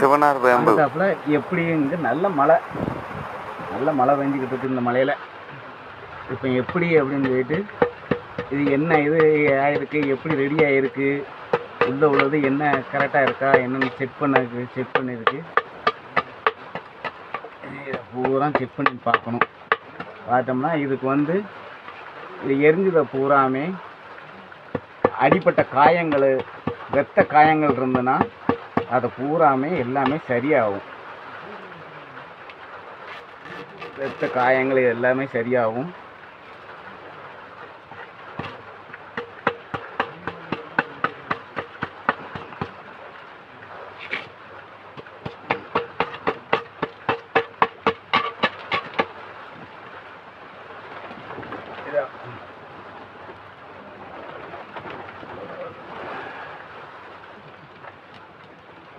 சிவனார் வேம்பு. எப்படி இங்கே நல்ல மழை. நல்ல மழை பெஞ்சிக்கிட்டு இருக்கு இந்த மலையில் இப்போ எப்படி அப்படின்னு சொல்லிட்டு இது என்ன இது ஆயிருக்கு எப்படி ரெடி ஆயிருக்கு உள்ள உள்ளது என்ன கரெக்டாக இருக்கா என்னன்னு செக் பண்ண செக் பண்ணியிருக்கு. இதை பூரா செக் பண்ணி பார்க்கணும். பார்த்தோம்னா இதுக்கு வந்து இது எரிஞ்சதை பூராமே அடிப்பட்ட காயங்கள் வெத்த காயங்கள் இருந்ததுன்னா அதை பூராமே எல்லாமே சரியாகும். வெத்த காயங்கள் எல்லாமே சரியாகும்.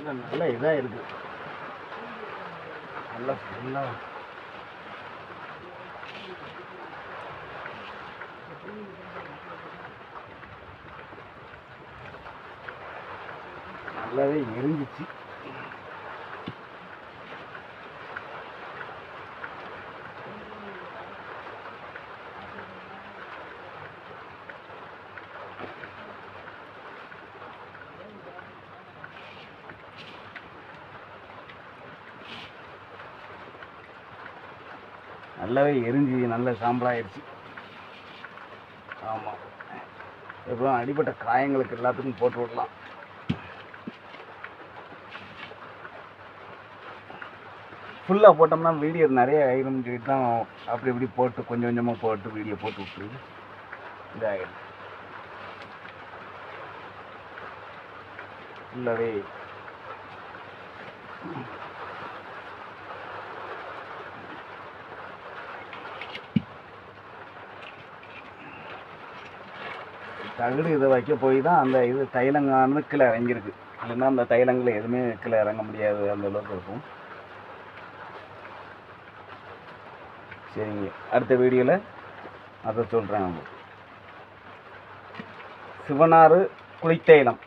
நல்ல இதாக இருக்கு. நல்லா ஃபுல்லாக நல்லாவே எரிஞ்சிச்சு. நல்லாவே எரிஞ்சு நல்ல சாம்பலாயிருச்சு. ஆமாம் இப்போ அடிப்பட்ட காயங்களுக்கு எல்லாத்துக்கும் போட்டு விடலாம். ஃபுல்லாக போட்டோம்னா வீடியோ நிறைய ஆயிரும்னு சொல்லிட்டு தான் அப்படி இப்படி போட்டு கொஞ்சம் கொஞ்சமாக போட்டு வீடியோ போட்டு விட்டு இதாகிடும் ஃபுல்லாகவே தகுடு இதை வைக்க போய் தான் அந்த இது தைலங்கானது கீழே இறங்கியிருக்கு. இல்லைன்னா அந்த தைலங்களில் எதுவுமே கீழே இறங்க முடியாது அந்த அளவுக்கு இருக்கும். சரிங்க. அடுத்த வீடியோவில் அதை சொல்கிறேன் சிவனாறு குளித்தைலம்.